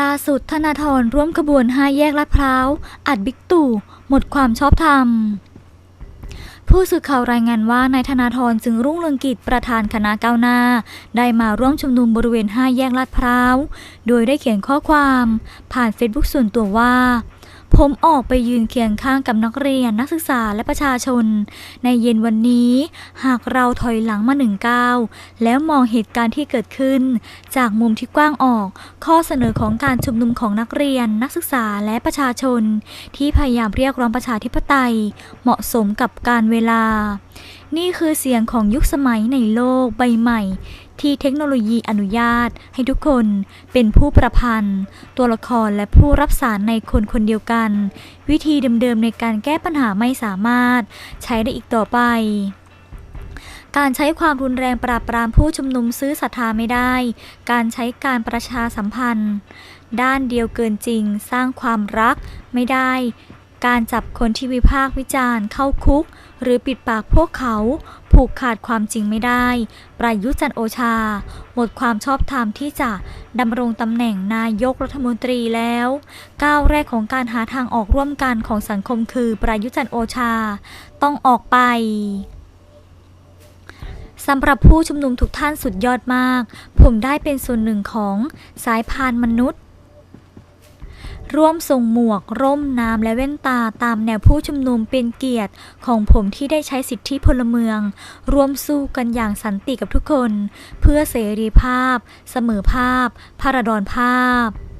ล่าสุดธนาธรร่วมขบวนห้าแยกลาดพร้าว อัดบิ๊กตู่ หมดความชอบธรรม ผู้สื่อข่าวรายงานว่านายธนาธรจึงรุ่งเรืองกิจประธานคณะก้าวหน้า ได้มาร่วมชุมนุมบริเวณห้าแยกลาดพร้าว โดยได้เขียนข้อความ ผ่านเฟซบุ๊กส่วนตัวว่า ผมออกไปยืนเคียงข้างกับนักเรียนนักศึกษาและประชาชน ในเย็นวันนี้ หากเราถอยหลังมาหนึ่งก้าวแล้วมองเหตุการณ์ที่เกิดขึ้น จากมุมที่กว้างออก ข้อเสนอของการชุมนุมของนักเรียน นักศึกษาและประชาชน ที่พยายามเรียกร้องประชาธิปไตย เหมาะสมกับการเวลา นี่คือเสียงของยุคสมัยในโลกใบใหม่ ที่เทคโนโลยีอนุญาตให้ทุกคนเป็นผู้ประพันธ์ ตัวละครและผู้รับสารในคนคนเดียวกัน วิธีเดิมๆในการแก้ปัญหาไม่สามารถใช้ได้อีกต่อไปการใช้ความรุนแรงปราบปรามผู้ชุมนุมซื้อศรัทธาไม่ได้ การใช้การประชาสัมพันธ์ ด้านเดียวเกินจริง สร้างความรักไม่ได้ การจับคนที่วิพากษ์วิจารณ์เข้าคุก หรือปิดปากพวกเขา ผูกขาดความจริงไม่ได้ ประยุจันโอชา หมดความชอบธรรมที่จะดำรงตำแหน่งนายกรัฐมนตรีแล้ว ก้าวแรกของการหาทางออกร่วมกันของสังคมคือประยุจันโอชา ต้องออกไปสำหรับผู้ชุมนุมทุกท่านสุดยอดมาก ผมได้เป็นส่วนหนึ่งของสายพานมนุษย์ ร่วมส่งหมวก ร่มน้ำและแว่นตาตามแนวผู้ชุมนุมเป็นเกียรติของผมที่ได้ใช้สิทธิพลเมือง ร่วมสู้กันอย่างสันติกับทุกคน เพื่อเสรีภาพ เสมอภาพพาราดอนภาพ